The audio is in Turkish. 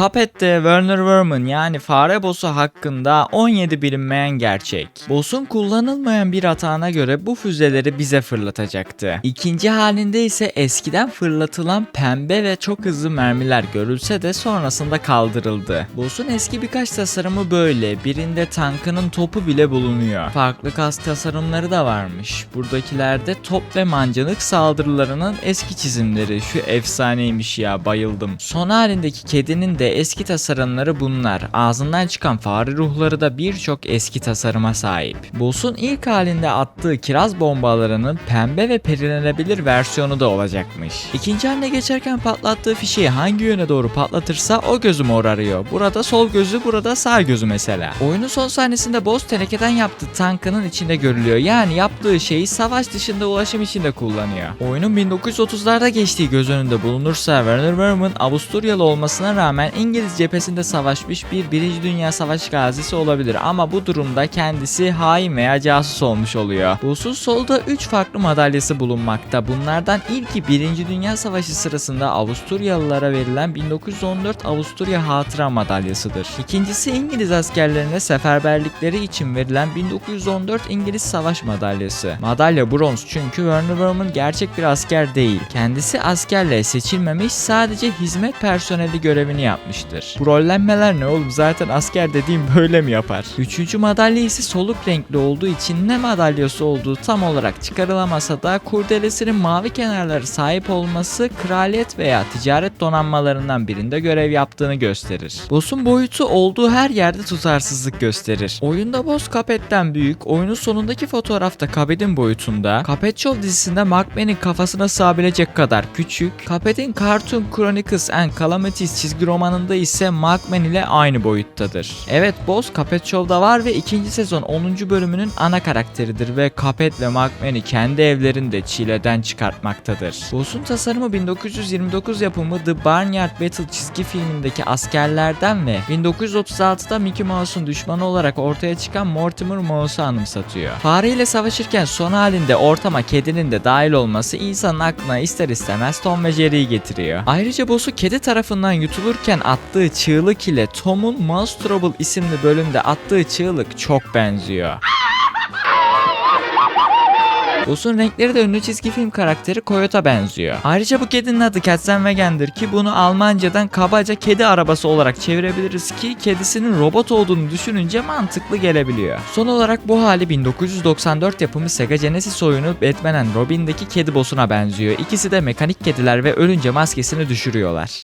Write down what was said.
Cuphead'de Werner Werman yani fare boss'u hakkında 17 bilinmeyen gerçek. Boss'un kullanılmayan bir atağına göre bu füzeleri bize fırlatacaktı. İkinci halinde ise eskiden fırlatılan pembe ve çok hızlı mermiler görülse de sonrasında kaldırıldı. Boss'un eski birkaç tasarımı böyle. Birinde tankının topu bile bulunuyor. Farklı kas tasarımları da varmış. Buradakilerde top ve mancınık saldırılarının eski çizimleri. Şu efsaneymiş ya bayıldım. Son halindeki kedinin de eski tasarımları bunlar. Ağzından çıkan fare ruhları da birçok eski tasarıma sahip. Boss'un ilk halinde attığı kiraz bombalarının pembe ve perilenebilir versiyonu da olacakmış. İkinci haline geçerken patlattığı fişeği hangi yöne doğru patlatırsa o gözü morarıyor. Burada sol gözü burada sağ gözü mesela. Oyunun son sahnesinde boss tenekeden yaptığı tankının içinde görülüyor. Yani yaptığı şeyi savaş dışında ulaşım için de kullanıyor. Oyunun 1930'larda geçtiği göz önünde bulunursa Werner Werman Avusturyalı olmasına rağmen İngiliz cephesinde savaşmış bir Birinci Dünya Savaşı gazisi olabilir ama bu durumda kendisi hain veya casus olmuş oluyor. Boss'un solda 3 farklı madalyası bulunmakta. Bunlardan ilki Birinci Dünya Savaşı sırasında Avusturyalılara verilen 1914 Avusturya Hatıra Madalyasıdır. İkincisi İngiliz askerlerine seferberlikleri için verilen 1914 İngiliz Savaş Madalyası. Madalya bronz çünkü Werner Werman gerçek bir asker değil. Kendisi askerle seçilmemiş sadece hizmet personeli görevini yapmıştır. Bu rollenmeler ne oğlum zaten asker dediğim böyle mi yapar? Üçüncü madalya ise soluk renkli olduğu için ne madalyası olduğu tam olarak çıkarılamasa da kurdelesinin mavi kenarları sahip olması kraliyet veya ticaret donanmalarından birinde görev yaptığını gösterir. Boss'un boyutu olduğu her yerde tutarsızlık gösterir. Oyunda boss Cuphead'den büyük, oyunun sonundaki fotoğrafta Cuphead'in boyutunda, Cuphead Show dizisinde Markman'in kafasına sığabilecek kadar küçük, Cuphead'in Cartoon Chronicles and Calamities çizgi romanında ise Markman ile aynı boyuttadır. Evet boss Cuphead Show'da var ve ikinci sezon 10. bölümünün ana karakteridir ve Cuphead ve Markman'i kendi evlerinde çileden çıkartmaktadır. Boss'un tasarımı 1929 yapımı The Barnyard Battle çizgi filmindeki askerlerden ve 1936'da Mickey Mouse'un düşmanı olarak ortaya çıkan Mortimer Mouse'u anımsatıyor. Fareyle savaşırken son halinde ortama kedinin de dahil olması insanın aklına ister istemez Tom ve Jerry'yi getiriyor. Ayrıca boss'u kedi tarafından yutulurken attığı çığlık ile Tom'un Mouse Trouble isimli bölümde attığı çığlık çok benziyor. Boss'un renkleri de ünlü çizgi film karakteri Coyote'a benziyor. Ayrıca bu kedinin adı Katzenwagen'dir ki bunu Almancadan kabaca kedi arabası olarak çevirebiliriz ki kedisinin robot olduğunu düşününce mantıklı gelebiliyor. Son olarak bu hali 1994 yapımı Sega Genesis oyunu Batman Robin'deki kedi boss'una benziyor. İkisi de mekanik kediler ve ölünce maskesini düşürüyorlar.